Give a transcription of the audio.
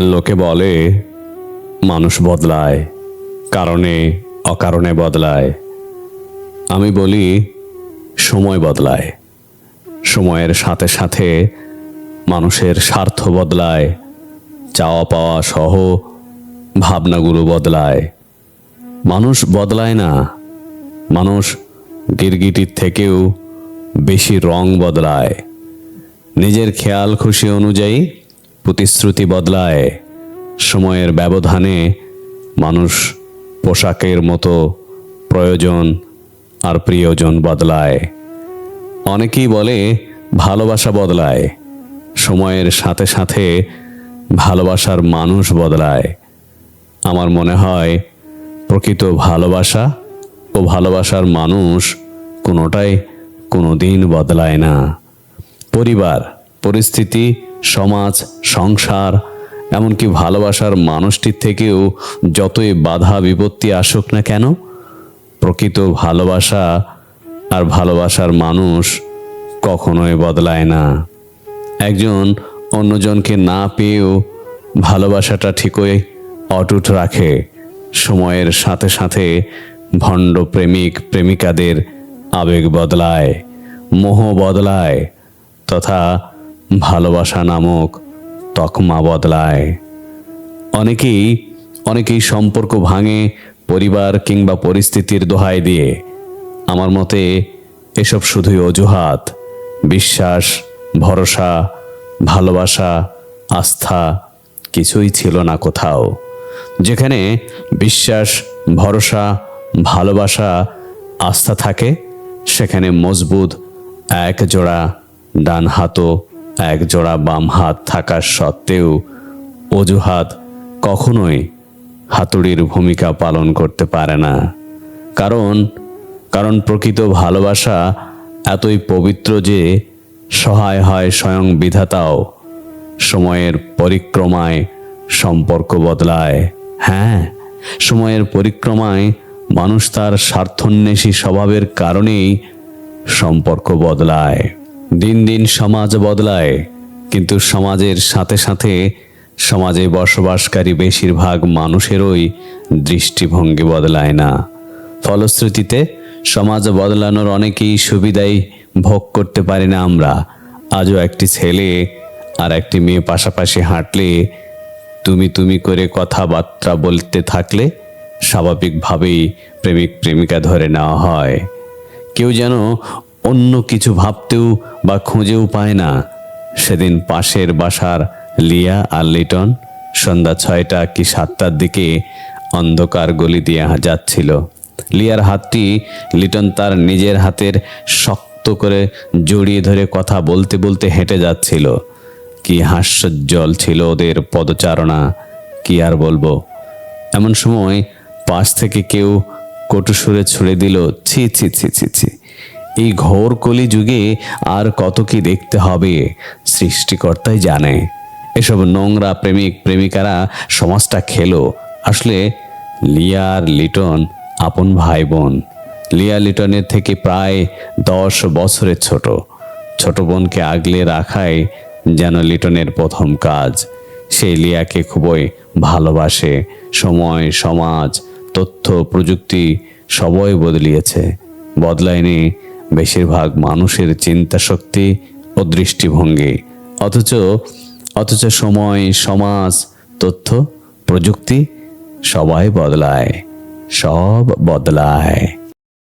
লোকে বলে, মানুষ বদলায়, কারণে অকারণে বদলায়। আমি বলি, সময় বদলায়। সময়ের সাথে সাথে মানুষের স্বার্থ বদলায়, চাওয়া পাওয়া সহ ভাবনাগুলো বদলায়। মানুষ বদলায় না, মানুষ গিরগিটির থেকেও বেশি রং বদলায়। নিজের খেয়াল খুশি অনুযায়ী প্রতিশ্রুতি বদলায়। সময়ের ব্যবধানে মানুষ পোশাকের মতো প্রয়োজন আর প্রিয়জন বদলায়। অনেকেই বলে ভালোবাসা বদলায়। সময়ের সাথে সাথে ভালোবাসার মানুষ বদলায়। আমার মনে হয় প্রকৃত ভালোবাসা ও ভালোবাসার মানুষ কোনোটাই কোনো দিন বদলায় না। পরিবার, পরিস্থিতি সমাজ, সংসার, এমনকি ভালোবাসার মানুষটির থেকেও যতই বাধা বিপত্তি আসুক না কেন, প্রকৃত ভালোবাসা আর ভালোবাসার মানুষ কখনোই বদলায় না। একজন অন্যজনকে না পেয়েও ভালোবাসাটা ঠিকই অটুট রাখে। সময়ের সাথে সাথে ভণ্ড প্রেমিক, প্রেমিকাদের আবেগ বদলায়, মোহ বদলায়, তথা ভালোবাসা নামক তকমা বদলায়। অনেকেই অনেকেই সম্পর্ক ভাঙে, পরিবার কিংবা পরিস্থিতির দোহাই দিয়ে। আমার মতে, এসব শুধুই অজুহাত, বিশ্বাস, ভরসা, ভালোবাসা, আস্থা কিছুই ছিল না কোথাও। যেখানে বিশ্বাস, ভরসা, ভালোবাসা, আস্থা থাকে, সেখানে মজবুত এক জোড়া ডান হাতও এক জোড়া বাম হাত থাকার সত্ত্বেও অজুহাত কখনোই হাতুড়ির ভূমিকা পালন করতে পারে না। কারণ কারণ প্রকৃত ভালোবাসা এতই পবিত্র যে সহায় হয় স্বয়ং বিধাতাও সময়ের পরিক্রমায় সম্পর্ক বদলায়। হ্যাঁ সময়ের পরিক্রমায় মানুষ তার স্বার্থন্বেষী স্বভাবের কারণেই সম্পর্ক বদলায়। দিন দিন সমাজ বদলায়, কিন্তু সমাজের সাথে সাথে সমাজে বসবাসকারী বেশিরভাগ মানুষেরই দৃষ্টিভঙ্গি বদলায় না। ফলশ্রুতিতে, সমাজ বদলানোর অনেকেই সুবিধাই ভোগ করতে পারি না আমরা। আজও একটি ছেলে আর একটি মেয়ে পাশাপাশি হাঁটলে তুমি তুমি করে কথাবার্তা বলতে থাকলে স্বাভাবিকভাবেই প্রেমিক প্রেমিকা ধরে নেওয়া হয়। কেউ যেন অন্য কিছু ভাবতেও বা খুঁজেও পায় না। সেদিন পাশের বাসার লিয়া আর লিটন সন্ধ্যা ছয়টা কি সাতটার দিকে অন্ধকার গলি দিয়ে যাচ্ছিল। লিয়ার হাতটি লিটন তার নিজের হাতের শক্ত করে জড়িয়ে ধরে কথা বলতে বলতে হেঁটে যাচ্ছিল। কি হাস্যজ্জ্বল ছিল ওদের পদচারণা, কি আর বলব। এমন সময় পাশ থেকে কেউ কটু সুরে ছুড়ে দিল, ছি ছি ছি ছি ছি। এই ঘোর কলি যুগে আর কত কি দেখতে হবে? সৃষ্টিকর্তাই জানে। এসব নোংরা প্রেমিক প্রেমিকারা সমাজটা খেলো। আসলে লিয়া আর লিটন আপন ভাই বোন লিয়া লিটনের থেকে প্রায় দশ বছরের ছোট। ছোট বোনকে আগলে রাখাই যেন লিটনের প্রথম কাজ। সেই লিয়াকে খুবই ভালোবাসে। সময়, সমাজ, তথ্য, প্রযুক্তি সবই বদলিয়েছে। বদলায়নি বেশিরভাগ মানুষের চিন্তা শক্তি ও দৃষ্টিভঙ্গি। অথচ অথচ সময়, সমাজ, তথ্য, প্রযুক্তি সবাই বদলায়, সব বদলায়।